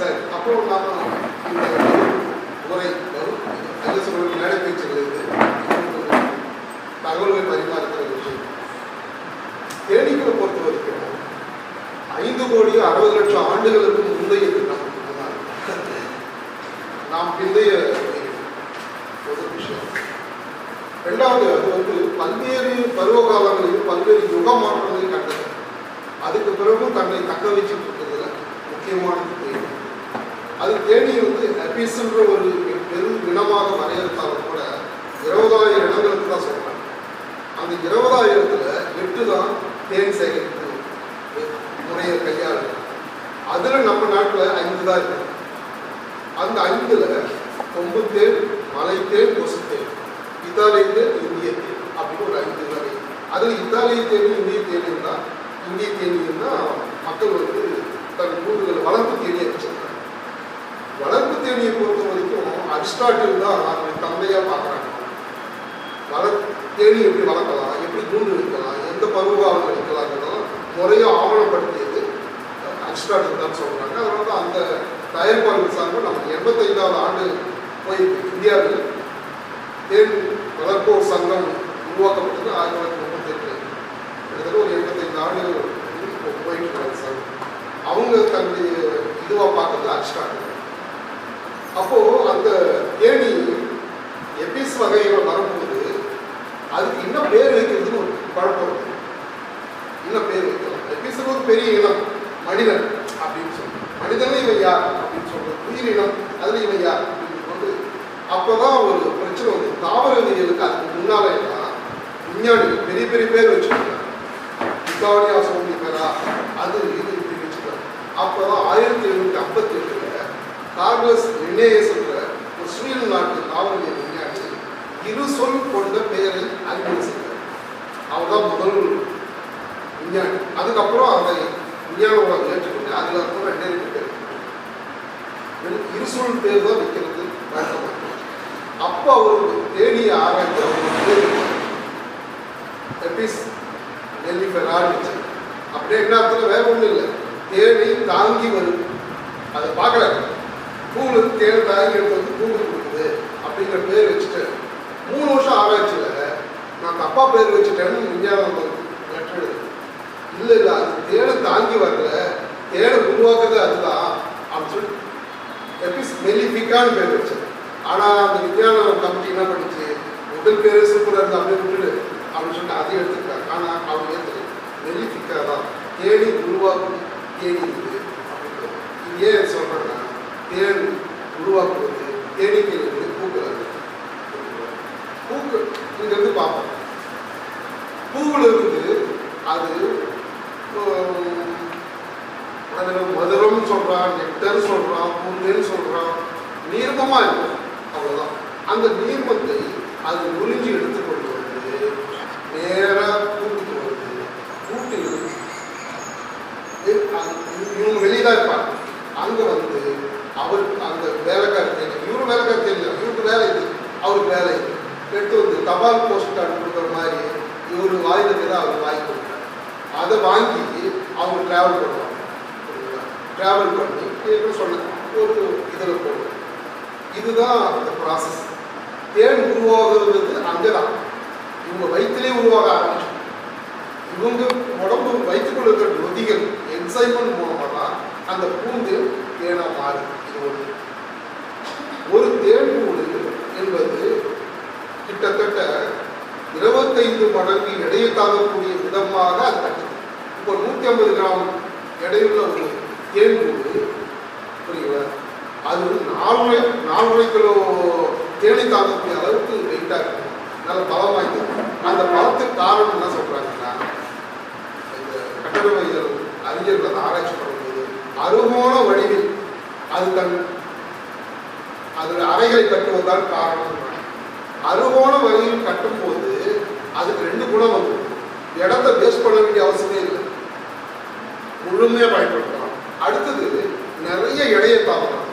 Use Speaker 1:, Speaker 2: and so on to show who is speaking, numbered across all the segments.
Speaker 1: Sir அப்போ நாம இந்த உரை வரும். ஐஎஸ்ஓட மேடை பேச்சுகளிலிருந்து தகவல்களை பரிமாறுகிற விஷயம். தேனீக்களை பொறுத்த வரைக்கும் ஐந்து கோடி அறுபது லட்சம் ஆண்டுகளுக்கு முந்தைய நாம் பிந்தைய ஒரு விஷயம். ரெண்டாவது அது வந்து பல்வேறு பருவகாலங்களில் பல்வேறு யுக மாற்றங்களை கண்டது. அதுக்கு பிறகு தன்னை தக்க வச்சுட்டு இருக்கிறதுல முக்கியமானது தெரியும் அது தேனி வந்து அபிஸ்ன்ற ஒரு பெரும் இனமாக வரையறுத்தாலும் கூட இருபதாயிரம் இடங்களுக்கு தான் சொல்கிறாங்க அந்த இருபதாயிரத்துல எட்டு தான் தேன் சேகரிப்பு முறையை கையாளு அதுல நம்ம நாட்டுல ஐந்து தான் இருக்கு. அந்த ஐந்துல கொம்பு தேன் மலை தேன் கொசு தேன் இத்தாலிய தேன் இந்திய தேன் அப்படின்னு ஒரு ஐந்து வகை. அதுல இத்தாலிய தேன் இந்திய தேன் தான். இந்திய தேனீன்னா மக்கள் வந்து தன் கூடுதல் வளர்ப்பு தேனியை வச்சிருக்காங்க. வளர்ப்பு தேனியை பொறுத்த வரைக்கும் அரிஸ்டாட்டில் தான் அதனுடைய தந்தையாக பார்க்குறாங்க. வளர் தேனி எப்படி வளர்க்கலாம் எப்படி கூண்டு வைக்கலாம் எந்த பருவகாலம் வைக்கலாங்கிறதெல்லாம் முறையாக ஆவணப்படுத்தியது அரிஸ்டாட்டில் தான் சொல்கிறாங்க அதனால தான் அந்த தயாரிப்பாளர் சார்பில் நமக்கு எண்பத்தைந்தாவது ஆண்டு போய் இந்தியாவில் தேன் வளர்ப்போர் சங்கம் உருவாக்கப்பட்டது ஆயிரத்தி தொள்ளாயிரத்தி முப்பத்தெட்டு கிட்டத்தட்ட ஒரு எண்பத்தைந்து ஆண்டுகள் இப்போ போயிட்டு இருக்காங்க சார் அவங்க தன்னுடைய இதுவாக பார்க்கறது அரிஸ்டாட்டில். அப்போ அந்த தேனி எபிஸ் வகையில் வரும்போது அதுக்கு என்ன பேர் வைக்கிறதுன்னு ஒரு குழப்பம் இருக்கு என்ன பேர் வைக்கலாம் எபிஸ் ஒரு பெரிய இனம் மனிதன் அப்படின்னு சொல்லுவோம் மனிதனே இவன் யார் அப்படின்னு சொல்றது உயிரினம் அதுல இவன் யார் அப்படின்னு கொண்டு அப்போதான் ஒரு பிரச்சனை வந்து தாவரவியலுக்கு அதுக்கு முன்னால எல்லாம் விஞ்ஞானிகள் பெரிய பெரிய பேர் வச்சுருக்காங்க இத்தாலியா சோமிகரா அது இது இப்படி வச்சுருக்காங்க அப்போதான் ஆயிரத்தி எழுநூத்தி ஐம்பத்தி எட்டுல கார்லஸ் லினேயஸ் என்ற ஒரு ஸ்வீடன் நாட்டு தாவரவியல் விஞ்ஞானி இரு சொல் கொண்ட பெயரை அறிமுகம் செய்தார் அவர் தான் முதல் விஞ்ஞானி அதுக்கப்புறம் அந்த விஞ்ஞான உலகம் ஏற்றுக்கொண்டு அதில் அப்புறம் ரெண்டே ரெண்டு பேர். வெறும் பேர் தான் வைக்கிறது வழக்கமாக அப்போ அவருக்கு தேடிய ஆராய்ச்சி அவர் பேர் எபிஸ் நெல்லிஃபெரான்னு அப்படியே என்ன அர்த்தம் வேற ஒன்றும் இல்லை. தேடி தாங்கி வருது அதை பார்க்கல. பூவில் தேடி தாங்கி எடுத்து வந்து பூவில் கொடுக்குது அப்படிங்கிற பேர் வச்சுட்டு மூணு வருஷம் ஆராய்ச்சியில் நான் தப்பா பேர் வச்சுட்டேன்னு விஞ்ஞானம் வந்து இல்லை இல்லை அது தேனை தாங்கி வரல. தேனை உருவாக்குறது அதுதான். அப்படின்னு சொல்லி எபிஸ் மெலிஃபிக்கான்னு பேர் வச்சு ஆனால் அந்த விஞ்ஞான கமிட்டி என்ன பண்ணிச்சு? முதல் பேர் சூப்பராக இருந்து அப்படியே விட்டுடு. அப்படின்னு சொல்லிட்டு அதையும் எடுத்துக்கிறாங்க. ஆனால் அவங்க ஏற்றுக்கல மெலிஃபிக்கா தான். தேனி உருவாக்கும் தேனி இது. அப்படின்றது இது ஏன் சொல்கிறேன்னா தேன் உருவாக்குவது தேனீக்கு இருக்குது பூக்கள் இங்கேருந்து பார்ப்போம். பூவில் இருந்து அது அதில் மதுரம் சொல்கிறான் நெக்டர் சொல்கிறான் பூந்தேன்னு சொல்கிறான் நீர்மமாக இருக்கும் அவ்வளோதான் அந்த நீர்மத்தை அது உறிஞ்சி எடுத்துக்கொண்டு வந்து நேராக பூட்டுக்கு வருது கூட்டி இவங்க வெளியே தான் இருப்பாங்க அங்கே வந்து அவருக்கு அந்த வேலைக்காரர் தெரியும் இவரு வேலைக்காரர் தெரியல இவருக்கு வேலை இது. அவருக்கு வேலை இது. எடுத்து வந்து தபால் போஸ்ட் கார்டு கொடுக்குற மாதிரி இவரு வாய்ந்த அவர் வாங்கி கொடுக்குறாரு. அதை வாங்கி அவங்க ட்ராவல் பண்ணுவாங்க. ட்ராவல் பண்ணி ஏற்கனவே சொன்னேன் ஒரு இதில் போடுவோம் இதுதான் அந்த ப்ராசஸ் தேன் உருவாகிறது? அங்கே தான் இவங்க வயிற்றிலே உருவாக ஆரம்பிச்சு இவங்க உடம்பு வயிற்றுக்குள்ள இருக்கிற நொதிகள் என்சைமன் மூலமாக தான் அந்த பூந்து தேனாக மாறுது இது ஒன்று ஒரு தேன் கூடு என்பது கிட்டத்தட்ட இருபத்தைந்து மடங்கு எடையை தாங்கக்கூடிய விதமாக அந்த ஒரு இப்போ நூற்றி ஐம்பது கிராம் எடையுள்ள ஒரு தேன் புரியுங்களா அது வந்து நாலரை நாலரை கிலோ தேனை தாங்கக்கூடிய அளவுக்கு வெயிட்டாக இருக்கும் நல்ல பலம் வாய்ந்தது. அந்த பலத்துக்கு காரணம் என்ன சொல்கிறாங்கன்னா இந்த கட்டடவியல் அறிஞர்கள் அதை ஆராய்ச்சி பண்ணும்போது அருகோண வடிவில் அது தன் அதில் அறைகளை கட்டுவதுதான் காரணம் அருகோண வழியில் கட்டும்போது அதுக்கு ரெண்டு குணம் வந்து இடத்தை வேஸ்ட் பண்ண வேண்டிய அவசியமே இல்லை. முழுமையாக பயன்படுத்தலாம். அடுத்தது நிறைய இடையை தாக்கலாம்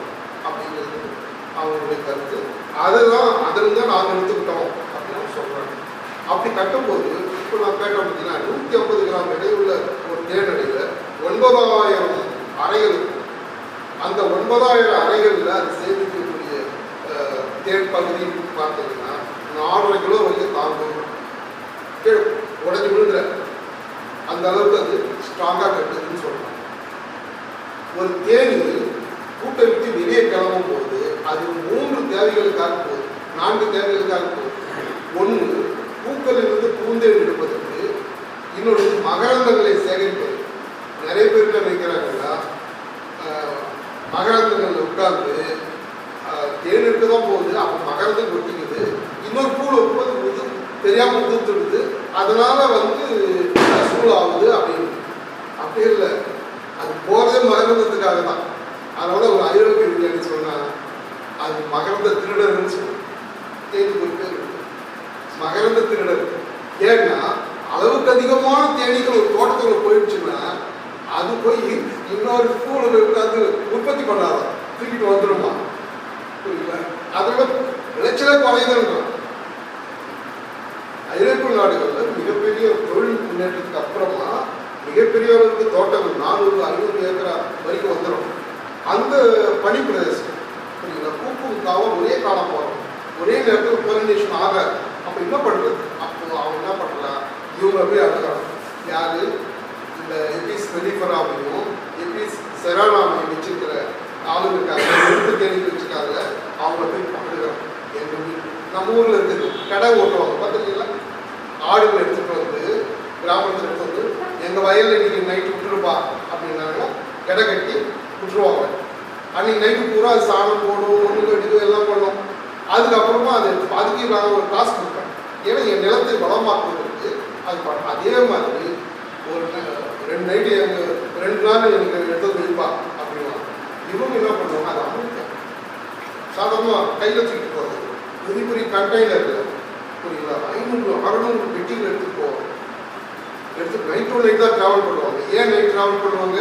Speaker 1: அப்படிங்கிறது அவங்களுடைய கருத்து. அதுதான் அதில் தான் நாங்கள் எடுத்துக்கிட்டோம் அப்படின்னு சொல்கிறாங்க அப்படி கட்டும்போது இப்போ நான் கேட்டோம் பார்த்தீங்கன்னா நூற்றி ஐம்பது கிராம் இடையுள்ள ஒரு தேனடையில் ஒன்பதாயிரம் அறைகள் அந்த ஒன்பதாயிரம் அறைகளில் அது சேமிக்கக்கூடிய தேன் பகுதி பார்த்தீங்கன்னா நாலரை கிலோ வரைக்கும் தாங்கும். உடஞ்சி விழுந்துற அந்த அளவுக்கு அது ஸ்ட்ராங்காக கட்டுதுன்னு சொல்றாங்க. ஒரு தேனி கூட்டை விட்டு வெளியே கிளம்பும் போது அது மூன்று தேவைகளுக்காக போகுது நான்கு தேவைகளுக்காக போகுது ஒன்று பூக்களிலிருந்து பூந்தேன் எடுப்பதற்கு இன்னொன்று மகரந்தங்களை சேகரிப்பது நிறைய பேருக்கு நினைக்கிறாங்கன்னா ஆஹ், மகரந்தங்கள் உட்கார்ந்து ஆஹ், தேன் எடுக்க தான் போகுது அப்போ மகரந்தம் கொட்டிக்குது இன்னொரு பூ வைக்கும்போது உது தெரியாமல் உதுத்துடுது அதனால வந்து ஆஹ், சூழாகுது அப்படின்னு அப்படி இல்லை அது போகிறதே மகரந்தத்துக்காக தான் அதனால ஒரு ஐரோப்பிய விஞ்ஞானி சொன்னா அது மகரந்த திருடர்னு சொல்லுவாங்க தேனிக்கு ஒரு பேர் இருக்கு. மகரந்த திருடர் ஏன்னா அளவுக்கு அதிகமான தேனீக்கள் ஒரு தோட்டத்துக்குள்ள போயிடுச்சுன்னா அது போய் இன்னொரு பூவில் உட்காந்து உற்பத்தி பண்ணாதான். தூக்கிட்டு வந்துருமா? புரியல. அதோட விளைச்சலே குறையுதுன்றான் ஐரோப்பிய நாடுகளில் மிகப்பெரிய தொழில் முன்னேற்றத்துக்கு அப்புறமா மிகப்பெரிய அளவுக்கு தோட்டங்கள் நானூறு ஐநூறு ஏக்கரா வரைக்கும் வந்துடும் அந்த பனி பிரதேசம் புரியுங்களா பூக்கும் ஒரே காலம் போகிறோம் ஒரே நேரத்தில் பொலினேஷன் ஆக அப்போ என்ன பண்ணுறது அப்போ அவன் என்ன பண்ணலாம் இவங்க போய் அழுகிறான் யாரு? இந்த எபிஸ் மெலிஃபராவையும் எபிஸ் செரானாவையும் வச்சிருக்கிற ஆளு இருக்காங்க எழுத்து தேனிக்கு வச்சிருக்காங்க அவங்கள போய் பார்க்குறோம் எங்கள் நம்ம ஊரில் இருக்குது. கடை ஓட்டுவாங்க. பார்த்துருக்கீங்களா? ஆடுகளை எடுத்துகிட்டு வந்து கிராமத்தில் எடுத்து வந்து எங்கள் வயலில் இன்றைக்கி நைட்டு விட்டுருப்பா அப்படின்னாங்கன்னா கடை கட்டி விட்டுருவாங்க. அன்னைக்கு நைட்டு பூரா அது சாணம் போடும் ஒன்று கட்டிக்கும் எல்லாம் பண்ணும் அதுக்கப்புறமா அது அதுக்கு நாங்கள் ஒரு காசு கொடுப்பேன். ஏன்னா என் நிலத்தை வளமாக்குவதற்கு அது பண்ண அதே மாதிரி ஒரு ரெண்டு நைட்டு எங்கள் ரெண்டு நாள் எனக்கு எடுத்து வைப்பா அப்படின்னா. இவங்க என்ன பண்ணுவாங்க? அதை அமைக்க. சாதாரணமாக கையில் வச்சுக்கிட்டு போகிறது பெரிய பெரிய கண்டெய்னரில் புரியுங்களா ஐநூறு அறுநூறு பெட்டிகள் எடுத்துகிட்டு போவாங்க எடுத்து நைட் டு நைட் தான் ட்ராவல் பண்ணுவாங்க. ஏன் நைட் ட்ராவல் பண்ணுவாங்க?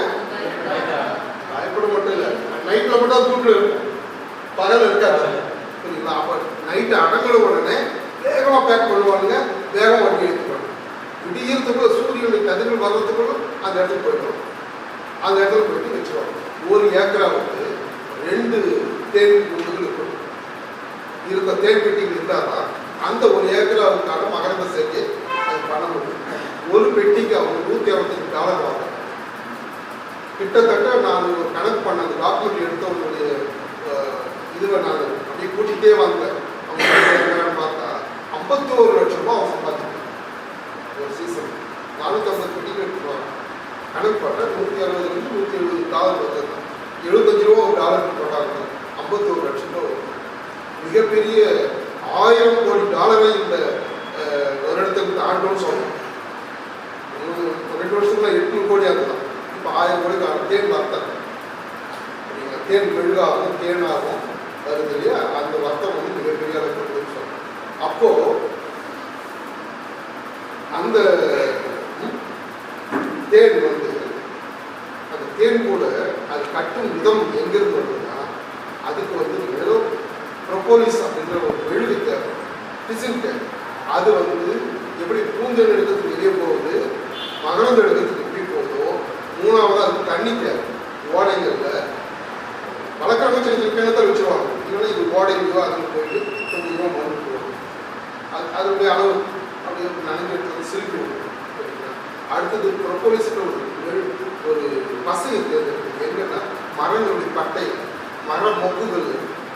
Speaker 1: பயப்பட மட்டும் இல்லை. நைட்டில் மட்டும் அது தூக்கில் இருக்கும். பகல் இருக்காது. புரியுங்களா அப்போ நைட்டு அடங்குன உடனே வேகமாக பேக் பண்ணுவாங்க வேகமாக வண்டி எடுத்துக்கணும் விடியறதுக்குள்ள சூரியனுடைய கதிர்கள் வர்றதுக்குள்ள அந்த இடத்துக்கு போயிடுவாங்க. அந்த இடத்துல போயிட்டு வச்சுருவாங்க. ஒரு ஏக்கராவுக்கு ரெண்டு தேன் கூண்டுகள் இருக்கும். இருந்த தேன் பெட்டிகள் இருந்தால் தான் அந்த ஒரு ஏக்கராவுக்கான மகரந்த சேர்க்கை அது பண்ண முடியும். ஒரு பெட்டிக்கு அவங்க நூற்றி அறுபத்தஞ்சு டாலர் வாங்க கிட்டத்தட்ட நான் ஒரு கணக்கு பண்ண அந்த டாக்குமெண்ட் எடுத்தவங்களுடைய இதுவை நான் அப்படியே கூட்டிகிட்டே வந்தேன். அவங்க என்னன்னு பார்த்தா ஐம்பத்தோரு லட்சம் ரூபாய் அவன் சம்பாதிச்சான் ஒரு சீசன் நானூற்றம்பது பெட்டிக்கு எடுத்துருவாங்க கணக்கு பண்ண நூற்றி அறுபதுலேருந்து நூற்றி எழுபது டாலர் வந்திருந்தான் எழுபத்தஞ்சு ரூபா ஒரு டாலருக்கு போட்டாங்க. ஐம்பத்தோரு லட்சம் ரூபா வரும். மிகப்பெரிய ஆயிரம் கோடி டாலரை இந்த ஒரு வருடத்துக்கு தாண்டோம்னு சொல்லணும் ரெண்டு வருஷத்துல எட்நூறு கோடி ஆகுதான் இப்போ ஆயிரம் கோடி தான் தேன் வர்த்தகம். நீங்கள் தேன் மெழுகாகும் தேனாகும் வருது இல்லையா? அந்த வர்த்தம் வந்து மிகப்பெரிய அளவுக்கு இருக்குன்னு சொல்லணும் அப்போ அந்த தேன் வந்து அந்த தேன் கூட அது கட்டும் விதம் எங்கிருந்து வருதுன்னா அதுக்கு வந்து ஏதோ ப்ரொபோலிஸ் அப்படின்ற ஒரு மெழுகு தேவை பிசின் தேவை. அது வந்து எப்படி பூந்தெல் எடுத்து வெளியே போகுது மகரந்த எடுத்து எப்படி போகுதோ மூணாவது அதுக்கு தண்ணி தேவை ஓடைகளில் வழக்கமாக சின்ன சின்ன கிணத்தை வச்சுருவாங்க இல்லைன்னா இது ஓடையிலையோ அதில் போயிட்டு கொஞ்சம் மண்ணு போகும் அது அதனுடைய அளவு அப்படியே நனைஞ்சு எடுத்து சிரிப்பி விடும் சரிங்களா? அடுத்தது ப்ரொபோலிஸ்க்கு ஒரு மெழு- ஒரு பசையை தேர்ந்தெடுக்குது என்னன்னா மரங்களுடைய பட்டை மர மொக்குகள்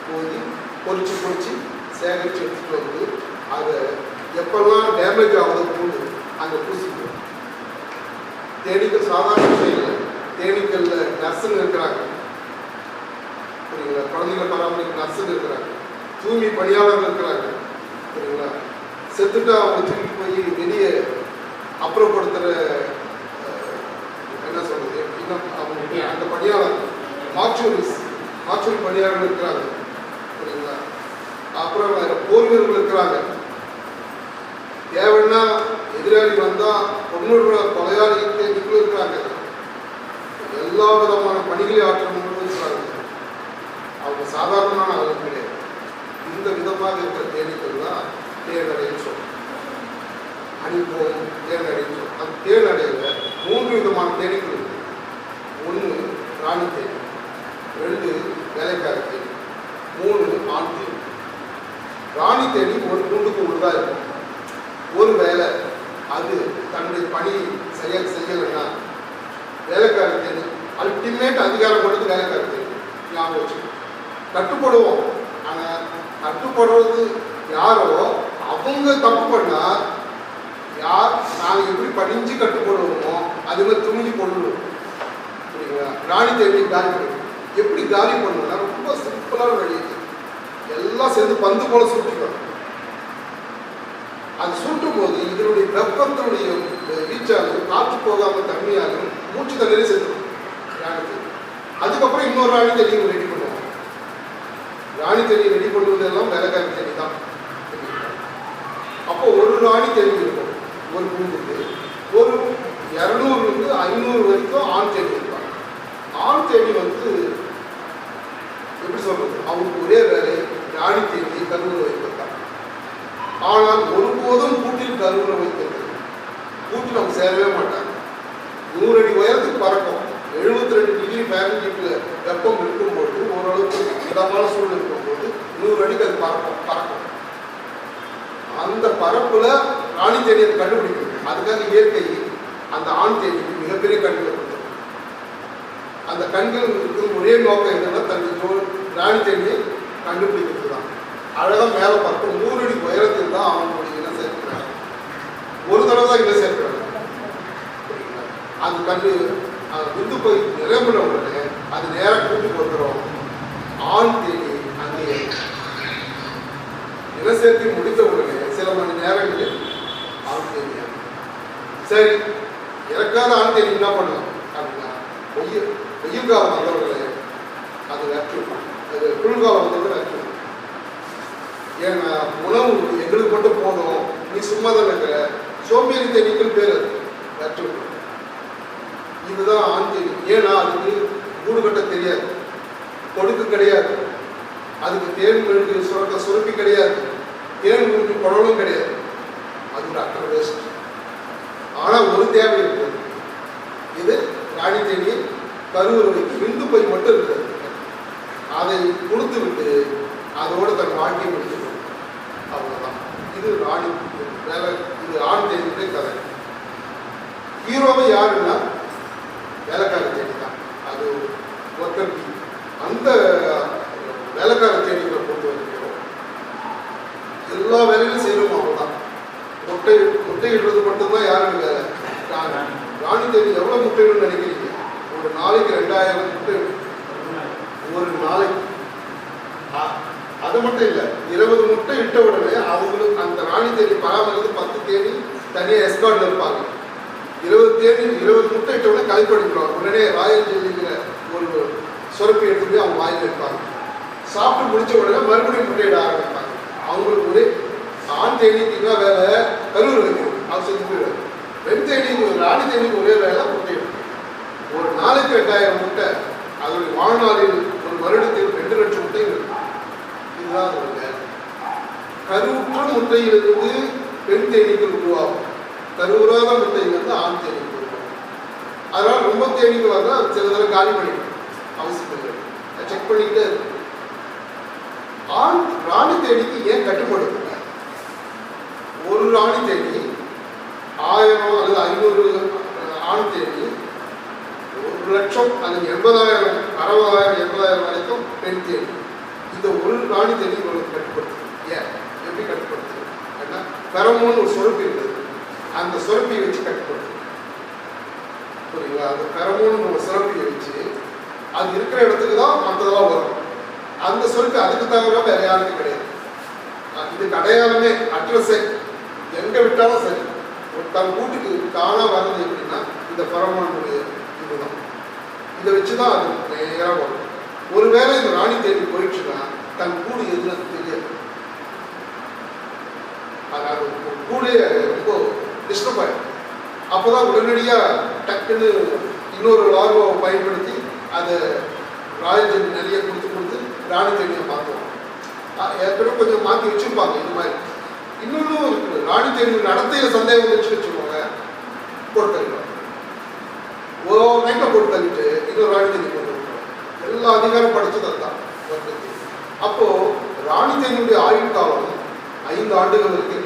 Speaker 1: போய் பொறிச்சு பொறிச்சு சேகரித்து எடுத்துட்டு வந்து அதை எப்பெல்லாம் டேமேஜ் ஆகுதோ பூண்டு அங்கே தேனீக்கள் சாதாரண விஷயம் இல்லை. தேனீக்கல்ல நர்ஸுங்க இருக்கிறாங்க. சரிங்களா? குழந்தைகளை பராமரிக்க நர்ஸுங்க இருக்கிறாங்க. தூய்மை பணியாளர்கள் இருக்கிறாங்க. சரிங்களா? செத்துட்டு அவங்க தூக்கிட்டு போய் வெளியே அப்புறப்படுத்துகிற என்ன சொல்றது? இன்னும் அவங்க அந்த பணியாளர் மார்ச்சுவரிஸ் மார்ச்சுவரி பணியாளர்கள் இருக்கிறாங்க. சரிங்களா? அப்புறம் வேற போர் வீரர்கள் இருக்கிறாங்க. தேவைன்னா எதிராளி வந்தா உங்களோட கொலையாளி தேடிக்குள்ள இருக்கிறாங்க எல்லா விதமான பணிகளை ஆற்றவங்களும் இருக்கிறாங்க அவங்க சாதாரணமான ஆளுங்க கிடையாது. இந்த விதமாக இருக்கிற தேனீக்கள் தான் தேனடைன்னு சொல்றோம் அடிப்போம் தேனடைன்னு சொல்றோம் அந்த தேனடையில் மூன்று விதமான தேனீக்கள் இருக்கு. ஒன்று ராணி தேனி ரெண்டு வேலைக்கார தேனி மூணு ஆண் தேனி ராணி தேனி ஒரு கூண்டுக்கு உள்ளதா இருக்கும். ஒரு வேலை அது தன்னுடைய பணி சரியாக செய்யலைன்னா வேலைக்கார தேனி அல்டிமேட் அதிகாரம் கொடுத்து வேலைக்கார தேனி ஞாபகம் வச்சுக்கணும் கட்டுப்படுவோம். ஆனால் கட்டுப்படுறது யாரோ அவங்க தப்பு பண்ணா யார் நாங்கள் எப்படி படிஞ்சு கட்டுப்படுவோமோ அது மாதிரி துணிஞ்சு கொள்ளுவோம். புரியுங்களா ராணி தேடி காலி பண்ணுவோம் எப்படி காலி பண்ணுவோம்னா ரொம்ப சிம்பிளான வழி எல்லாம் சேர்ந்து பந்து போல சுட்டிக்கணும். அது சுட்டும் போது இதனுடைய வெப்பத்தினுடைய வீச்சாலும் காற்று போகாம தண்ணியாலும் மூச்சு தண்ணீரே சேர்த்துடும் ராணி அதுக்கப்புறம் இன்னொரு ராணி தேடியை ரெடி பண்ணுவோம் ராணி தண்ணியை ரெடி பண்ணுவதெல்லாம் வேலைக்காரி தண்ணி தான். அப்போ ஒரு ராணி தேடி இருக்கும். ஒரு கூண்டுக்கு ஒரு இரநூறுலேருந்து ஐநூறு வரைக்கும் ஆண் தேடி இருப்பாங்க. ஆண் தேடி வந்து எப்படி சொல்றது? அவங்களுக்கு ஒரே வேலை ராணி தேடி கருவுற வைப்பது தான் ஆனால் ஒரு கூட்டில் கருவுற வைக்கிறது ஏறவே மாட்டாங்க. நூறு அடி உயரத்துக்கு பறக்கும். எழுபத்தி ரெண்டு டிகிரி ஃபேரன்ஹீட்டில் வெப்பம் இருக்கும்போது ஓரளவுக்கு இதமான சூழல் இருக்கும்போது நூறு அடிக்கு அது பறக்கும் பறக்கும். அந்த பரப்புல ராணி தேடியை கண்டுபிடிக்கும் அதுக்காக இயற்கை அந்த ஆண் தேடிக்கு மிகப்பெரிய கண்களை கொடுத்தது அந்த கண்களுக்கு ஒரே நோக்கம் என்னன்னா தன்னை ஜோ- ராணி தேடியை கண்டுபிடிக்கிறது தான் அழகாக மேலே பறக்கும். நூறு அடி உயரத்தில் தான் அவனுடைய இனம் சேர்க்கிறாங்க ஒரு தடவை தான் இனம் சேர்க்கிறாங்க அந்த கண்டு விந்து போய் நிரம்பின உடனே அது நேராக கூட்டுக்கு வந்துடும் ஆண் தேடி அங்கே இனசேர்க்கை முடித்த உடனே சில மணி நேரங்களில் ஆண் தேடி சரி இறக்காத ஆண் தேடி என்ன பண்ணலாம்? அப்படின்னா வெயில் வெயில் காலம் வந்தவர்களே அது வெற்றும் அது குளிர்காலம் வந்தவர்கள் வெற்றும் ஏன்னா உணவு எங்களுக்கு மட்டும் போதும். நீ சும்மா தான் இருக்கிற? சோம்பேறி தேடிக்கும் பேர் அது. வெற்றும் இதுதான் ஆண் ஏன்னா அதுக்கு கூடு கட்ட தெரியாது. கொடுக்கு கிடையாது. அதுக்கு தேன் மெழுகு சுரக்க சுரப்பி கிடையாது. தேன் மெழுகு குழலும் கிடையாது. அது ஒரு அக்கறை வேஸ்ட் ஆனால் ஒரு தேவை இருக்குது இது ராணி தேனி கருவுறவைக்கு விந்து போய் மட்டும் இருக்கிறது. அதை கொடுத்து விட்டு அதோட தன் வாழ்க்கையை முடிச்சுக்கணும் அவ்வளோதான் இது ராணி வேலை இது ஆண் தேனியுடைய கதை. ஹீரோவை யாருன்னா வேலைக்கார தேடி தான். அது ஒருத்தர் அந்த வேலைக்கார தேடிகளை பொறுத்த வரைக்கும் எல்லா வேலையும் செய்யணும் அவ்வளோதான் முட்டை முட்டையிடுறது மட்டும்தான் யாரும் வேலை? ராணி. ராணி தேடி எவ்வளோ முட்டைன்னு நினைக்கிறீங்க ஒரு நாளைக்கு ரெண்டாயிரம் முட்டை ஒரு நாளைக்கு. அது மட்டும் இல்லை இருபது முட்டை இட்ட உடனே அவங்களுக்கு அந்த ராணி தேடி பராமரித்து பத்து தேடி தனியாக எஸ்கார்டில் இருப்பாங்க. இருபது தேடி இருபது முட்டை இட்ட உடனே கலைப்படிக்கிறாங்க உடனே ராயல் ஜெல்லிங்கிற ஒரு சுரப்பி எடுத்து போய் அவங்க வாயில் வைப்பாங்க சாப்பிட்டு முடிச்ச உடனே மறுபடியும் முட்டையிட ஆரம்பிப்பாங்க. அவங்களுக்கு ஒரு ஆண் தேடிக்கு வேலை கருவில் வைக்கிறது அது செஞ்சு போயிடுவாங்க பெண் தேடிக்கு ராணி தேடிக்கு ஒரே வேலை முட்டையிடும் ஒரு நாளைக்கு ரெண்டாயிரம் முட்டை அதனுடைய வாழ்நாளில் ஒரு வருடத்தில் ரெண்டு லட்சம் முட்டை இருக்கும் இதுதான் அதோட வேலை. கருவுற்ற முட்டையிலிருந்து பெண் தேனீக்கள் உருவாகும். கருவுறாத வந்து ஆண் தேனீக்கள் உருவாகும் அதனால் ரொம்ப தேனிக்கு வந்தால் சில தடவை காலி பண்ணிடும். அவசியம் இல்லை. செக் பண்ணிக்கிட்டே இருக்கும் ஆண் ராணி தேடிக்கு ஏன் கட்டுப்படுது ஒரு ராணி தேடி ஆயிரம் அல்லது ஐநூறு ஆண் தேடி ஒரு லட்சம் அல்லது எண்பதாயிரம் அறுபதாயிரம் எண்பதாயிரம் வரைக்கும் பெண் தேடி. இந்த ஒரு ராணி தேடி உங்களுக்கு கட்டுப்படுத்துது ஏன்? எப்படி கட்டுப்படுத்துது ஏன்னா பெரமோன்னு ஒரு சுரப்பி இருக்குது. அந்த சுரப்பியை வச்சு கட்டுப்படுத்துது புரியுங்களா அந்த பெரமோன்னு ஒரு சுரப்பியை வச்சு அது இருக்கிற இடத்துக்கு தான் மற்றதெல்லாம் வரும். அந்த சுரப்பி அதுக்கு தவிர வேற யாருக்கும் கிடையாது. அஹ் இதுக்கு அடையாளமே அட்ரஸே எங்க விட்டாலும் சரி. ஒரு தன் கூட்டுக்கு தானா வர்றது எப்படின்னா இந்த பரமானுடைய இதுதான். இதை வச்சு தான் அது நேராக வரும். ஒருவேளை இந்த ராணி தேவி போயிடுச்சுன்னா தன் கூடு எதுன்னு தெரியாது. அது அது கூடே ரொம்ப டிஸ்டர்ப் அப்போதான் உடனடியாக டக்குன்னு இன்னொரு லாகோவை பயன்படுத்தி அதை ராயல் நிறைய கொடுத்து கொடுத்து ராணி தேடியை மாற்றுவாங்க ஏற்கனவே கொஞ்சம் மாற்றி வச்சுருப்பாங்க இந்த மாதிரி. இன்னொன்றும் இருக்குது. ராணி தேடி நடத்தையில் சந்தேகம் வச்சு வச்சுக்கோங்க போட்டு தள்ளிடுவாங்க ஒரு நைட்டில் போட்டு தள்ளிட்டு இன்னொரு ராணி தேடி கொண்டு எல்லா அதிகாரம் படிச்சது அதுதான். அப்போது ராணி தேனுடைய ஆயுள் காலம் ஐந்து ஆண்டுகள் இருக்கு.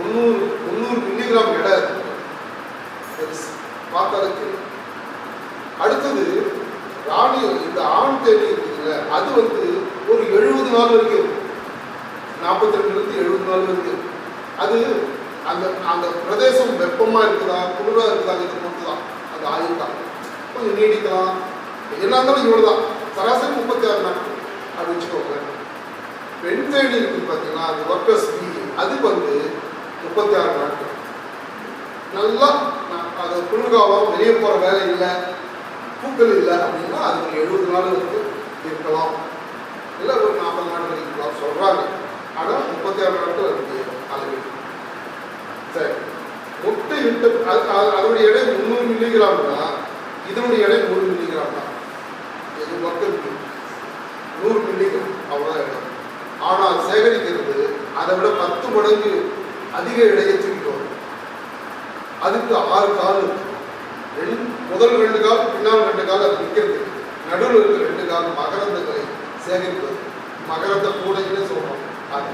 Speaker 1: முந்நூறு முந்நூறு மில்லிகிராம் எடை இருக்கு. அடுத்தது ராணி இந்த ஆண் தேடி இருக்குதுல்ல அது வந்து ஒரு எழுபது நாள் வரைக்கும் நாற்பத்தி ரெண்டுலேருந்து எழுபது நாள் வரைக்கும் அது அந்த அந்த பிரதேசம் வெப்பமாக இருக்குதா குளிராக இருக்குதாங்கிறது பொறுத்து தான் அந்த ஆயுள் தான். கொஞ்சம் நீடிக்கலாம். என்ன இருந்தாலும் இவ்வளோ தான் சராசரி முப்பத்தி ஆறு நாட்கள் அப்படி வச்சுக்கோங்க. பெண் தேடி இருக்குது பார்த்தீங்கன்னா அது ஒர்க்கர்ஸ் பி அதுக்கு வந்து முப்பத்தி ஆறு நாட்கள். நல்லா நான் அது குளிர்காலம் வெளியே போகிற வேலை இல்லை பூக்கள் இல்லை அப்படின்னா அது ஒரு எழுபது நாள் வந்து இருக்கலாம். இல்லை ஒரு நாற்பது நாள் வரைக்கும் இருக்கலாம் சொல்கிறாங்க ஆனால் முப்பத்தி ஆறு நாட்கள் அதுக்கு அளவு. சரி. முட்டை விட்டு அது அது- அதனுடைய எடை முந்நூறு மில்லிகிராம்னா இதனுடைய எடை நூறு மில்லிகிராம் தான். இது மக்கள் நூறு மில்லிகிராம் அவ்வளோதான் இடம் ஆனால் சேகரிக்கிறது அதை விட பத்து மடங்கு அதிக எடையை தூக்கிட்டு வரும் அதுக்கு ஆறு கால் முதல் ரெண்டு கால் பின்னால் ரெண்டு கால் அது நிற்கிறது நடுவில் இருக்க ரெண்டு கால் மகரந்தங்களை சேகரிப்பது. மகரந்த கூடைன்னு சொல்றோம். அது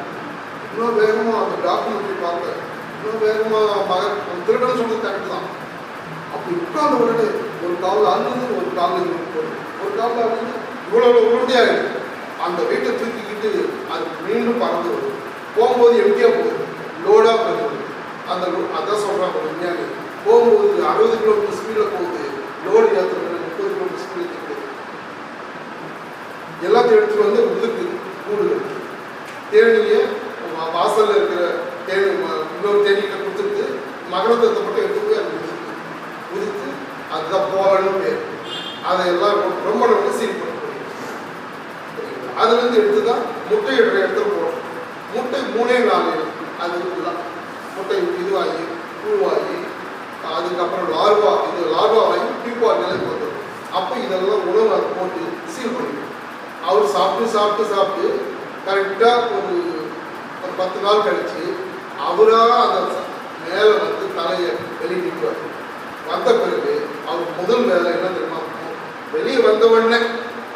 Speaker 1: இன்னும் வேகமாக அந்த டாக்குமெண்ட்ரி பார்க்க இன்னும் வேகமாக மகர் திருடன் சொல்றது கரெக்ட் தான். அப்படி உட்கார்ந்த உடனே ஒரு காலில் அழுது ஒரு காலில் ஒரு காலில் அழுது இவ்வளவு உறுதியாக அந்த வெயிட்டை தூக்கிக்கிட்டு அது மீண்டும் பறந்து வரும் போகும்போது எப்படியா போகுது. லோடாக போகுது. அந்த அதான் சொல்கிறாங்க ஒரு விஞ்ஞானி. போகும்போது அறுபது கிலோமீட்டர் ஸ்பீடில் போகுது. லோடு ஏற்றுறது முப்பது கிலோமீட்டர் ஸ்பீடில் போகுது எல்லாத்தையும் எடுத்துகிட்டு வந்து உதுக்கு கூடு தேனியை வா- வாசல்ல இருக்கிற தேனி ம- இன்னொரு தேனிகிட்ட கொடுத்துட்டு மகரத்தை மட்டும் எடுத்து போய் அது உதுக்கு உதுத்து அதுதான் போகலன்னு பேர் அதை எல்லாம் ரொம்ப- ரொம்ப ரொம்ப சீல் பண்ண முடியும் அதுலேருந்து எடுத்து தான் முட்டையிடுற இடத்துல போடும் முட்டை மூணே நாலு அது ஃபுல்லாக முட்டை இதுவாகி பூவாகி அதுக்கப்புறம் லார்வா இது லார்வாகி பீப்பா நிலைக்கு வந்துடும் அப்போ இதெல்லாம் உணவு அதை போட்டு சீல் பண்ணிடும் அவர் சாப்பிட்டு சாப்பிட்டு சாப்பிட்டு கரெக்டாக ஒரு ஒரு பத்து நாள் கழிச்சு அவராக அந்த மேலே வந்து தலையை வெளியே நிற்பார். வந்த பிறகு அவர் முதல் வேலை என்ன தெரியுமா? வெளியே வந்த உடனே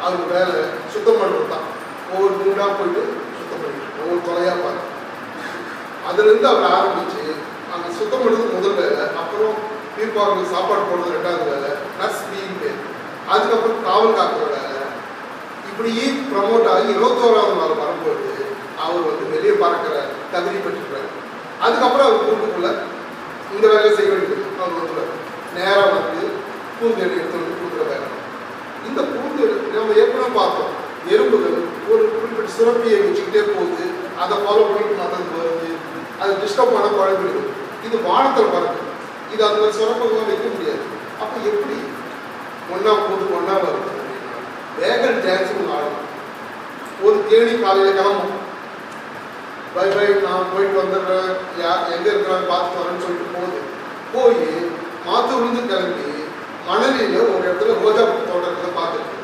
Speaker 1: அவர் வேலை சுத்தம் பண்ணுறது தான் ஒவ்வொரு வீடாக போயிட்டு சுத்தம் பண்ணிட்டு ஒவ்வொரு தொலையாக பார்த்து. அதுலேருந்து அவர் ஆரம்பிச்சு அந்த சுத்தம் பண்ணுறது முதல் வேலை அப்புறம் பீப்பாவுக்கு சாப்பாடு போடுறது ரெண்டாவது வேலை நர்ஸ் பீங் பேர் அதுக்கப்புறம் காவல் காக்கிற வேலை இப்படியே ப்ரமோட் ஆகி இருபத்தோராவது நாள் வரும்போது அவர் வந்து வெளியே பறக்கிற தகுதி பெற்றிருக்கிறார். அதுக்கப்புறம் அவர் கூட்டுக்குள்ள இந்த வேலையை செய்ய வேண்டியது அவர் வந்து நேராக வந்து பூந்தேடி எடுத்து வந்து கொடுக்குற வேலை இந்த பூந்தேடு நம்ம ஏற்கனவே பார்த்தோம். எறும்புகள் ஒரு குறிப்பிட்ட சுரப்பியை வச்சுக்கிட்டே போகுது. அதை ஃபாலோ பண்ணிட்டு மற்றது வருது அது டிஸ்டர்ப் பண்ண குழம்பிடுது இது வானத்தில் பறக்கும். இது அந்த சுரப்பெல்லாம் வைக்க முடியாது. அப்போ எப்படி ஒன்றா போது ஒன்றா வருது? வேகன் வேகல் ஆடும் ஒரு தேனி காலையில் கிளம்பும். பை பை நான் போயிட்டு வந்துடுறேன். யார் எங்கே இருக்கிறாங்க பார்த்துட்டு வரேன்னு சொல்லிட்டு போகுது. போய் மாற்று விழுந்து கிளம்பி மணலியில் ஒரு இடத்துல ரோஜா தோட்டத்தில் பார்த்துட்டு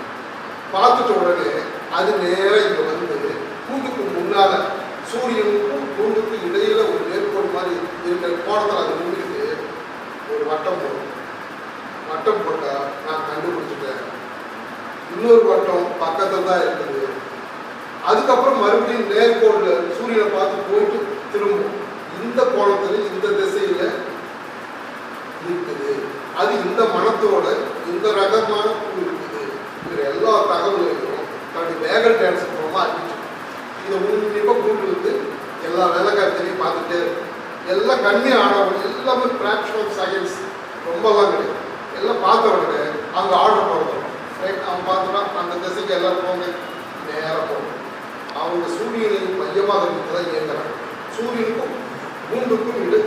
Speaker 1: பார்த்துட்ட உடனே அது நேராக இங்கே வந்து கூண்டுக்கு முன்னால் சூரியனுக்கும் கூண்டுக்கும் இடையில ஒரு நேர்கோடு மாதிரி இருக்கிற கோணத்தில் அது முடிஞ்சு ஒரு வட்டம் போடும் வட்டம் போட்டால் நான் கண்டுபிடிச்சிட்டேன். இன்னொரு வட்டம் பக்கத்தில் தான் இருக்குது. அதுக்கப்புறம் மறுபடியும் நேர்கோடில் சூரியனை பார்த்து போயிட்டு திரும்பும் இந்த கோணத்தில் இந்த திசையில் இருக்குது அது இந்த மனத்தோட இந்த ரகமான பூ இருக்குது. இவர் எல்லா தகவல்களையும் தன்னுடைய வேகல் டான்ஸ் மூலமாக அறிவிச்சு இதை உன்னிப்பாக கூட்டு வந்து எல்லா வேலைக்காரத்திலையும் பார்த்துட்டே இருக்கும் எல்லாம் கண்ணி ஆனவங்க எல்லாமே ஃப்ராக்ஷன் ஆஃப் செகண்ட்ஸ் ரொம்பலாம் கிடையாது. எல்லாம் பார்த்த அங்கே ஆர்டர் போடுறோம் ரைட் அவன் பார்த்தோன்னா அந்த திசைக்கு எல்லாம் போங்க. நேராக போகணும் அவங்க சூரியனின் மையமாக இருக்கிறதா இயங்குறாங்க சூரியனுக்கும் மூன்றுக்கும் இடு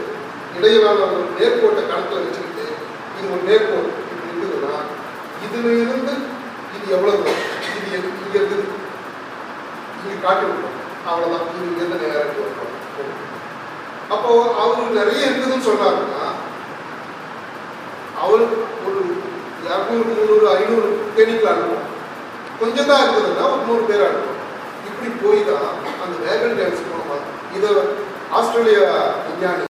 Speaker 1: இடையிலான ஒரு நேர்கோட்டை கணக்கில் வச்சுக்கிட்டு இது ஒரு நேர்கோடு இப்படி இருக்குதுன்னா இதுல இருந்து இது எவ்வளவு? இது எங்க- இங்க இருக்குது இங்க காட்டி விட்டோம் அவ்வளவுதான். இது இங்க இருந்து நேரம் வரணும் அப்போ அவருக்கு நிறைய இருக்குதுன்னு சொன்னாருன்னா அவர் ஒரு இரநூறு முந்நூறு ஐநூறு தேனீக்கள் அனுப்புவோம் கொஞ்சம் தான் இருக்குதுன்னா ஒரு நூறு பேர் அனுப்புவோம் இப்படி போய் தான் அந்த வேகன் டான்ஸ் மூலமாக இதை ஆஸ்திரேலியா விஞ்ஞானி.